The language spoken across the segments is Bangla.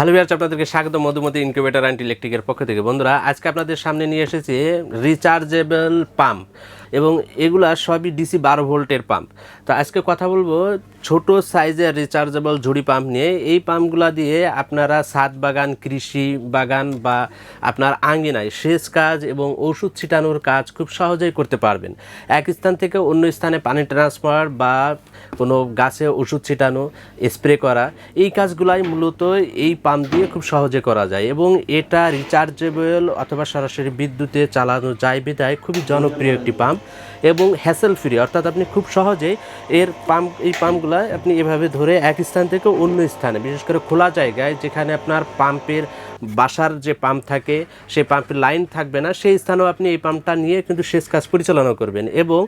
হ্যালো ভিয়ার্স আপনাদেরকে স্বাগত মধুমতি ইনকিউবেটার অ্যান্ড ইলেকট্রিকের পক্ষ থেকে। বন্ধুরা, আজকে আপনাদের সামনে নিয়ে এসেছি রিচার্জেবল পাম্প। এবং এগুলা সবই ডিসি বারো ভোল্টের পাম্প তো আজকে কথা বলব ছোট সাইজের রিচার্জেবল ঝুড়ি পাম্প নিয়ে। এই পাম্পগুলা দিয়ে আপনারা সাত বাগান, কৃষি বাগান বা আপনার আঙ্গিনায় সেচ কাজ এবং ওষুধ ছিটানোর কাজ খুব সহজেই করতে পারবেন। এক স্থান থেকে অন্য স্থানে পানি ট্রান্সফার বা কোনো গাছে ওষুধ ছিটানো স্প্রে করা, এই কাজগুলাই মূলত এই পাম্প দিয়ে খুব সহজে করা যায় এবং এটা রিচার্জেবল অথবা সরাসরি বিদ্যুতে চালানো যায় বিধায় খুবই জনপ্রিয় একটি পাম্প এবং হ্যাসেল ফ্রি, অর্থাৎ আপনি খুব সহজেই এর পাম্প এই পাম্পগুলো আপনি এভাবে ধরে এক স্থান থেকে অন্য স্থানে, বিশেষ করে খোলা জায়গায় যেখানে আপনার পাম্পের বাসার যে পাম্প থাকে, সেই পাম্পের লাইন থাকবে না, সেই স্থানেও আপনি এই পাম্পটা নিয়ে কিন্তু শেষ কাজ পরিচালনা করবেন। এবং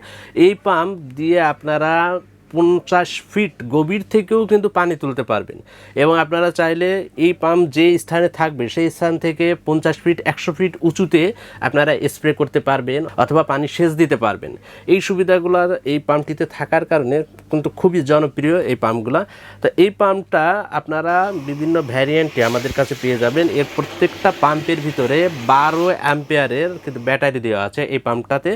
এই পাম্প দিয়ে আপনারা পঞ্চাশ ফিট গভীর থেকেও কিন্তু পানি তুলতে পারবেন। এবং আপনারা চাইলে এই পাম্প যে স্থানে থাকবে, সেই স্থান থেকে পঞ্চাশ ফিট, একশো ফিট উঁচুতে আপনারা স্প্রে করতে পারবেন অথবা পানি সেচ দিতে পারবেন। এই সুবিধাগুলো এই পাম্পটিতে থাকার কারণে কিন্তু খুবই জনপ্রিয় এই পাম্পগুলো। তো এই পাম্পটা আপনারা বিভিন্ন ভ্যারিয়েন্টে আমাদের কাছে পেয়ে যাবেন। এর প্রত্যেকটা পাম্পের ভিতরে বারো অ্যাম্পেয়ারের কিন্তু ব্যাটারি দেওয়া আছে এই পাম্পটাতে।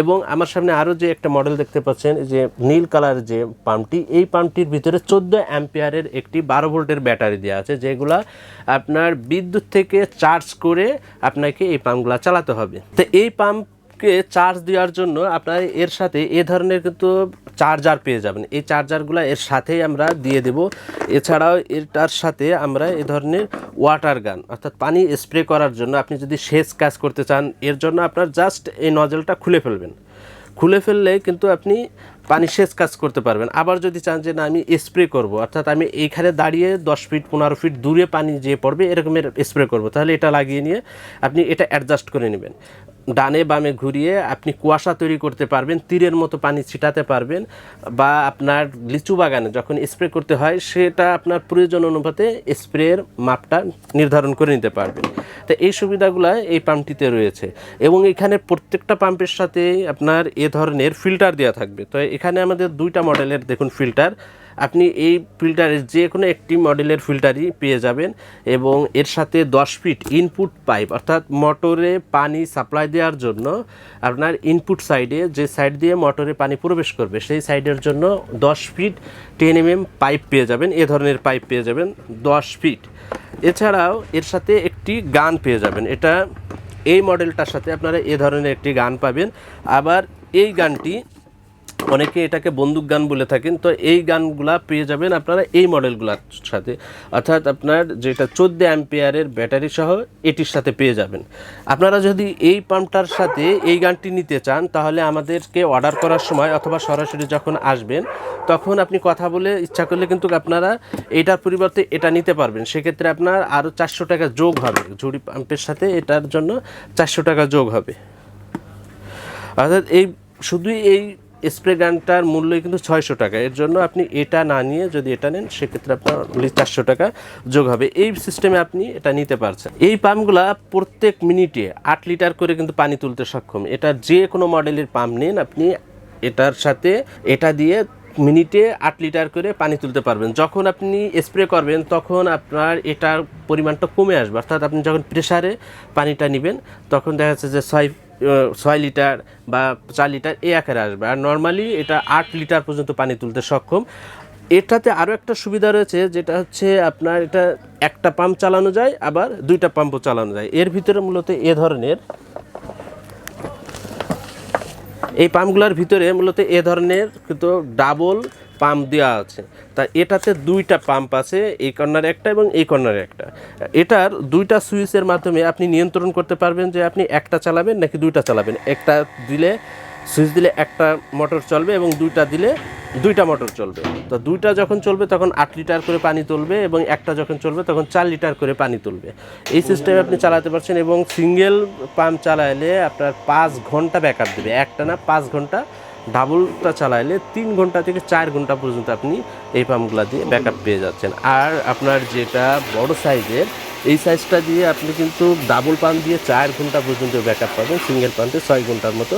এবং আমার সামনে আরও যে একটা মডেল দেখতে পাচ্ছেন যে নীল কালার যে পাম্পটি, এই পাম্পটির ভিতরে চোদ্দ অ্যাম্পিয়ারের একটি বারো ভোল্টের ব্যাটারি দেওয়া আছে, যেগুলা আপনার বিদ্যুৎ থেকে চার্জ করে আপনাকে এই পাম্পগুলো চালাতে হবে। তো এই পাম্প কে চার্জ দেওয়ার জন্য আপনার এর সাথে এ ধরনের কিন্তু চার্জার পেয়ে যাবেন। এই চার্জারগুলো এর সাথেই আমরা দিয়ে দেব। এছাড়াও এটার সাথে আমরা এ ধরনের ওয়াটার গান, অর্থাৎ পানি স্প্রে করার জন্য আপনি যদি সেচ কাজ করতে চান, এর জন্য আপনার জাস্ট এই নজলটা খুলে ফেলবেন। খুলে ফেললে কিন্তু আপনি পানি সেচ কাজ করতে পারবেন। আবার যদি চান যে না, আমি স্প্রে করব, অর্থাৎ আমি এইখানে দাঁড়িয়ে দশ ফিট পনেরো ফিট দূরে পানি যেয়ে পড়বে, এরকমের স্প্রে করব, তাহলে এটা লাগিয়ে নিয়ে আপনি এটা অ্যাডজাস্ট করে নেবেন। ডানে বামে ঘুরিয়ে আপনি কুয়াশা তৈরি করতে পারবেন, তীরের মতো পানি ছিটাতে পারবেন, বা আপনার লিচু বাগানে যখন স্প্রে করতে হয়, সেটা আপনার প্রয়োজন অনুপাতে স্প্রের মাপটা নির্ধারণ করে নিতে পারবেন। তো এই সুবিধাগুলো এই পাম্পটিতে রয়েছে। এবং এখানে প্রত্যেকটা পাম্পের সাথে আপনার এ ধরনের ফিল্টার দেওয়া থাকবে। তো এখানে আমাদের দুইটা মডেলের দেখুন ফিল্টার। আপনি এই ফিল্টারের যে কোনো একটি মডেলের ফিল্টারই পেয়ে যাবেন এবং এর সাথে দশ ফিট ইনপুট পাইপ অর্থাৎ মোটরে পানি সাপ্লাই দেওয়ার জন্য আপনার ইনপুট সাইডে যে সাইড দিয়ে মোটরে পানি প্রবেশ করবে, সেই সাইডের জন্য দশ ফিট টেন এম পাইপ পেয়ে যাবেন, এ ধরনের পাইপ পেয়ে যাবেন দশ ফিট এছাড়াও এর সাথে একটি গান পেয়ে যাবেন, এটা এই মডেলটার সাথে আপনারা এ ধরনের একটি গান পাবেন। আবার এই গানটি অনেকে এটাকে বন্দুক গান বলে থাকেন, তো এই গানগুলা পেয়ে যাবেন আপনারা এই মডেলগুলোর সাথে। অর্থাৎ আপনার যেটা চোদ্দ অ্যাম্পিয়ারের ব্যাটারি সহ এটির সাথে পেয়ে যাবেন। আপনারা যদি এই পাম্পটার সাথে এই গানটি নিতে চান, তাহলে আমাদেরকে অর্ডার করার সময় অথবা সরাসরি যখন আসবেন, তখন আপনি কথা বলে ইচ্ছা করলে কিন্তু আপনারা এটার পরিবর্তে এটা নিতে পারবেন। সেক্ষেত্রে আপনার আরও চারশো টাকা যোগ হবে। ঝুড়ি পাম্পের সাথে এটার জন্য চারশো টাকা যোগ হবে। অর্থাৎ এই শুধুই এই স্প্রে গানটার মূল্য কিন্তু ছয়শো টাকা। এর জন্য আপনি এটা না নিয়ে যদি এটা নেন, সেক্ষেত্রে আপনার চারশো টাকা যোগ হবে। এই সিস্টেমে আপনি এটা নিতে পারছেন। এই পাম্পগুলা প্রত্যেক মিনিটে আট লিটার করে কিন্তু পানি তুলতে সক্ষম। এটা যে কোনো মডেলের পাম্প নিন, আপনি এটার সাথে এটা দিয়ে মিনিটে আট লিটার করে পানি তুলতে পারবেন। যখন আপনি স্প্রে করবেন, তখন আপনার এটার পরিমাণটা কমে আসবে। অর্থাৎ আপনি যখন প্রেসারে পানিটা নেবেন, তখন দেখা যাচ্ছে যে ছয় ছয় লিটার বা চার লিটার এই আকারে আসবে। আর নর্মালি এটা আট লিটার পর্যন্ত পানি তুলতে সক্ষম। এটাতে আরও একটা সুবিধা রয়েছে, যেটা হচ্ছে আপনার এটা একটা পাম্প চালানো যায়, আবার দুইটা পাম্পও চালানো যায়। এর ভিতরে মূলত এ ধরনের, এই পাম্পগুলোর ভিতরে মূলত এ ধরনের কিন্তু ডাবল পাম্প দেওয়া আছে। তা এটাতে দুইটা পাম্প আছে, এই কর্নারে একটা এবং এই কর্নারে একটা। এটার দুইটা সুইচের মাধ্যমে আপনি নিয়ন্ত্রণ করতে পারবেন যে আপনি একটা চালাবেন নাকি দুইটা চালাবেন। একটা দিলে, সুইচ দিলে একটা মোটর চলবে এবং দুইটা দিলে দুইটা মোটর চলবে। তো দুইটা যখন চলবে তখন আট লিটার করে পানি তুলবে এবং একটা যখন চলবে তখন চার লিটার করে পানি তুলবে। এই সিস্টেমে আপনি চালাতে পারছেন এবং সিঙ্গেল পাম্প চালাইলে আপনার পাঁচ ঘণ্টা ব্যাকআপ দেবে। একটা না, পাঁচ ঘণ্টা ডাবলটা চালাইলে তিন ঘণ্টা থেকে চার ঘণ্টা পর্যন্ত আপনি এই পাম্পগুলো দিয়ে ব্যাকআপ পেয়ে যাচ্ছেন। আর আপনার যেটা বড় সাইজের এই সাইজটা দিয়ে আপনি কিন্তু ডাবল পাম্প দিয়ে চার ঘণ্টা পর্যন্ত ব্যাকআপ পাবেন সিঙ্গেল পাম্পে ছয় ঘণ্টার মতো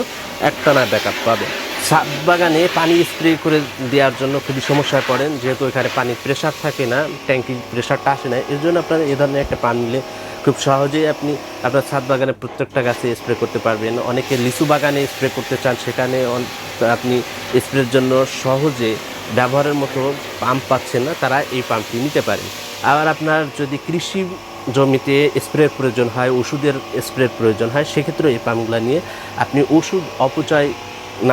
একটানা ব্যাকআপ পাবেন। ছাদ বাগানে পানি স্প্রে করে দেওয়ার জন্য খুবই সমস্যায় পড়েন, যেহেতু এখানে পানির প্রেশার থাকে না ট্যাঙ্কির প্রেশারটা আসে না, এর জন্য আপনার এ ধরনের একটা পাম্প নিলে খুব সহজেই আপনি আপনার ছাদ বাগানে প্রত্যেকটা গাছে স্প্রে করতে পারবেন। অনেকে লিচু বাগানে স্প্রে করতে চান, সেখানে আপনি স্প্রের জন্য সহজে ব্যবহারের মতো পাম্প পাচ্ছেন না, তারা এই পাম্পটি নিতে পারেন। আবার আপনার যদি কৃষি জমিতে স্প্রের প্রয়োজন হয়, ওষুধের স্প্রের প্রয়োজন হয়, সেক্ষেত্রে এই পাম্পগুলো নিয়ে আপনি ওষুধ অপচয়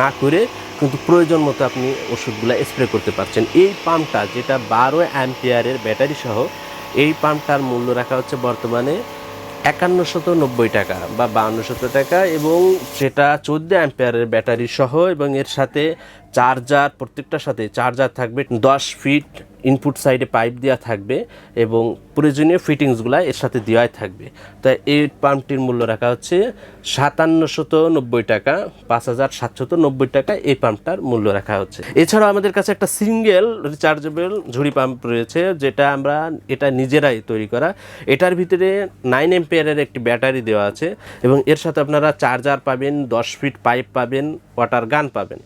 না করে কিন্তু প্রয়োজন মতো আপনি ওষুধগুলো স্প্রে করতে পারছেন। এই পাম্পটা যেটা বারো অ্যাম্পিয়ারের ব্যাটারি সহ, এই পাম্পটার মূল্য রাখা হচ্ছে বর্তমানে একান্ন শত নব্বই টাকা বা বাউন্ন শত টাকা এবং সেটা চোদ্দ অ্যাম্পিয়ারের ব্যাটারি সহ এবং এর সাথে চার্জার, প্রত্যেকটার সাথে চার্জার থাকবে, দশ ফিট ইনপুট সাইডে পাইপ দেওয়া থাকবে এবং প্রয়োজনীয় ফিটিংসগুলো এর সাথে দেওয়াই থাকবে। তাই এই পাম্পটির মূল্য রাখা হচ্ছে সাতান্ন শত নব্বই টাকা, পাঁচ হাজার সাতশত নব্বই টাকা এই পাম্পটার মূল্য রাখা হচ্ছে। এছাড়াও আমাদের কাছে একটা সিঙ্গেল রিচার্জেবল ঝুড়ি পাম্প রয়েছে, যেটা আমরা, এটা নিজেরাই তৈরি করা। এটার ভিতরে নাইন এম্পিয়ারের একটি ব্যাটারি দেওয়া আছে এবং এর সাথে আপনারা চার্জার পাবেন, দশ ফিট পাইপ পাবেন ওয়াটার গান পাবেন।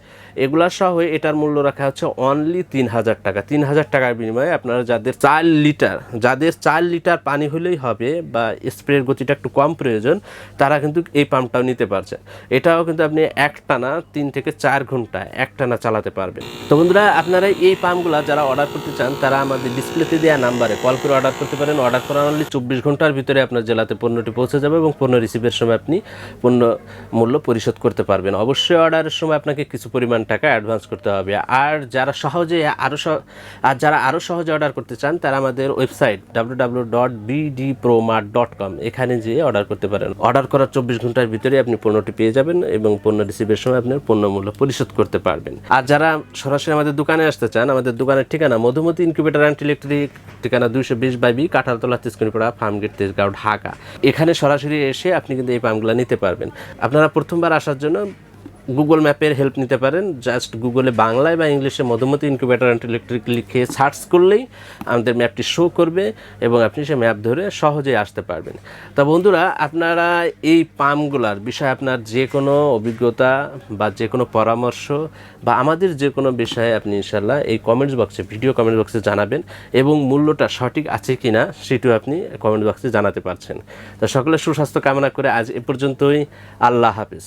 এগুলা সহ এটার মূল্য রাখা হচ্ছে অনলি তিন হাজার টাকা। তিন হাজার টাকার বিনিময়ে আপনারা যাদের চার লিটার, যাদের চার লিটার পানি হলেই হবে বা স্প্রের গতিটা একটু কম প্রয়োজন, তারা কিন্তু এই পাম্পটাও নিতে পারছেন এটাও কিন্তু আপনি একটানা তিন থেকে চার ঘণ্টা একটানা চালাতে পারবেন। তো বন্ধুরা, আপনারা এই পাম্পগুলো যারা অর্ডার করতে চান, তারা আমাদের ডিসপ্লেতে দেওয়া নাম্বারে কল করে অর্ডার করতে পারেন। অর্ডার করার অনলি চব্বিশ ঘণ্টার ভিতরে আপনার জেলাতে পণ্যটি পৌঁছে যাবে এবং পণ্য রিসিভের সময় আপনি পণ্য মূল্য পরিশোধ করতে পারবেন। অবশ্যই অর্ডারের সময় আপনাকে কিছু পরিমাণ টাকা অ্যাডভান্স করতে হবে। আর যারা সহজে আরও আর যারা আরও সহজে অর্ডার করতে চান, তারা আমাদের website W W dot dot com এখানে যেয়ে অর্ডার করতে পারেন। অর্ডার করার চব্বিশ ঘণ্টার ভিতরে আপনি পণ্যটি পেয়ে যাবেন এবং পণ্য রিসিভের সময় আপনার পণ্য মূল্য পরিশোধ করতে পারবেন। আর যারা সরাসরি আমাদের দোকানে আসতে চান, আমাদের দোকানের ঠিকানা মধুমতি ইনকিউবেটার অ্যান্ড ইলেকট্রিক ঠিকানা দুইশো বিশ বাই বি কাঁঠালতলা তিসকুনিপাড়া, ফার্মগেট তেজগাঁও, ঢাকা। এখানে সরাসরি এসে আপনি কিন্তু এই পাম্পগুলো নিতে পারবেন। আপনারা প্রথমবার আসার জন্য গুগল ম্যাপের হেল্প নিতে পারেন। জাস্ট গুগলে বাংলায় বা ইংলিশে মধুমতি ইনকিউবেটার অ্যান্ড ইলেকট্রিক লিখে সার্চ করলেই আমাদের ম্যাপটি শো করবে এবং আপনি সে ম্যাপ ধরে সহজেই আসতে পারবেন। তা বন্ধুরা, আপনারা এই পামগুলার বিষয়ে আপনার যে কোনো অভিজ্ঞতা বা যে কোনো পরামর্শ বা আমাদের যে কোনো বিষয়ে আপনি ইনশাল্লাহ এই কমেন্টস বক্সে ভিডিও কমেন্ট বক্সে জানাবেন এবং মূল্যটা সঠিক আছে কি না সেটিও আপনি কমেন্ট বক্সে জানাতে পারছেন। তা সকলের সুস্বাস্থ্য কামনা করে আজ এ পর্যন্তই। আল্লাহ হাফিজ।